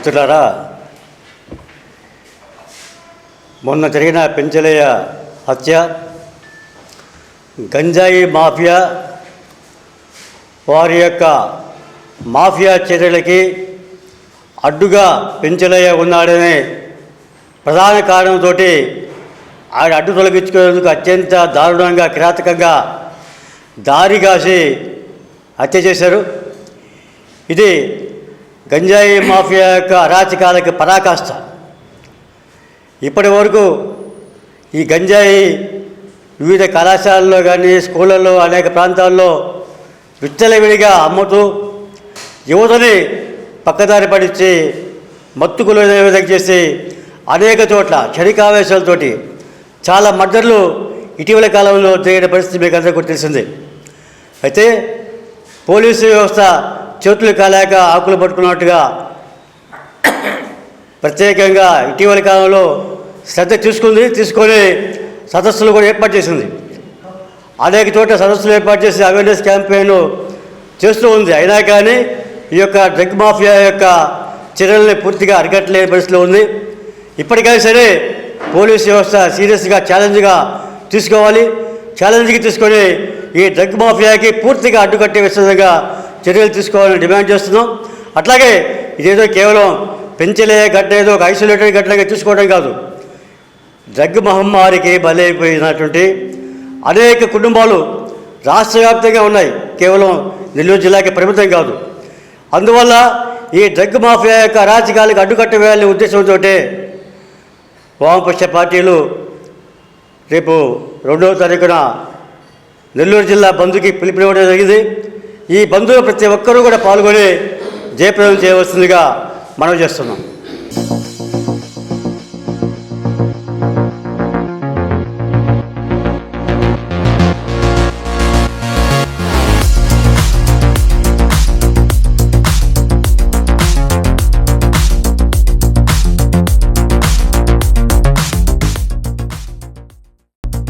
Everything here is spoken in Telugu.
మిత్రులారా మొన్న జరిగిన పెంచలయ్య హత్య గంజాయి మాఫియా వారి యొక్క మాఫియా చర్యలకి అడ్డుగా పెంచలయ్య ఉన్నాడనే ప్రధాన కారణంతో ఆయన అడ్డు తొలగించుకునేందుకు అత్యంత దారుణంగా కిరాతకంగా దారి కాసి హత్య చేశారు. ఇది గంజాయి మాఫియా యొక్క అరాచకాలకి పరాకాష్ట. ఇప్పటి వరకు ఈ గంజాయి వివిధ కళాశాలల్లో కానీ స్కూళ్ళల్లో అనేక ప్రాంతాల్లో విచ్చలవిడిగా అమ్ముతూ యువతని పక్కదారి పడిచ్చి మత్తుకులు విధంగా చేసి అనేక చోట్ల క్షణికావేశాలతోటి చాలా మర్డర్లు ఇటీవల కాలంలో జరిగిన పరిస్థితి మీకు అందరికీ తెలిసింది. అయితే పోలీసు వ్యవస్థ చేతులు కాలేక ఆకులు పట్టుకున్నట్టుగా ప్రత్యేకంగా ఇటీవల కాలంలో శ్రద్ధ తీసుకుంది తీసుకొని సదస్సులు కూడా ఏర్పాటు చేసింది. అనేక చోట్ల సదస్సులు ఏర్పాటు చేసి అవేర్నెస్ క్యాంపెయిన్ చేస్తూ ఉంది. అయినా కానీ ఈ యొక్క డ్రగ్ మాఫియా యొక్క చర్యల్ని పూర్తిగా అరికట్టలేని పరిస్థితిలో ఉంది. ఇప్పటికైనా సరే పోలీస్ వ్యవస్థ సీరియస్గా ఛాలెంజ్గా తీసుకోవాలి. ఛాలెంజ్కి తీసుకొని ఈ డ్రగ్ మాఫియాకి పూర్తిగా అడ్డుకట్టే విధంగా చర్యలు తీసుకోవాలని డిమాండ్ చేస్తున్నాం. అట్లాగే ఇదేదో కేవలం పెంచలే ఘటన ఏదో ఒక ఐసోలేటెడ్ ఘటనగా తీసుకోవడం కాదు. డ్రగ్ మహమ్మారికి బలైపోయినటువంటి అనేక కుటుంబాలు రాష్ట్ర వ్యాప్తంగా ఉన్నాయి. కేవలం నెల్లూరు జిల్లాకి పరిమితం కాదు. అందువల్ల ఈ డ్రగ్ మాఫియా యొక్క అరాచకాలకు అడ్డుకట్ట వేయాలనే ఉద్దేశంతో వామపక్ష పార్టీలు రేపు రెండవ తారీఖున నెల్లూరు జిల్లా బంధుకి పిలుపునివ్వడం జరిగింది. ఈ బంధువులు ప్రతి ఒక్కరూ కూడా పాల్గొని జయప్రదం చేయవలసిందిగా మనవి చేస్తున్నాం.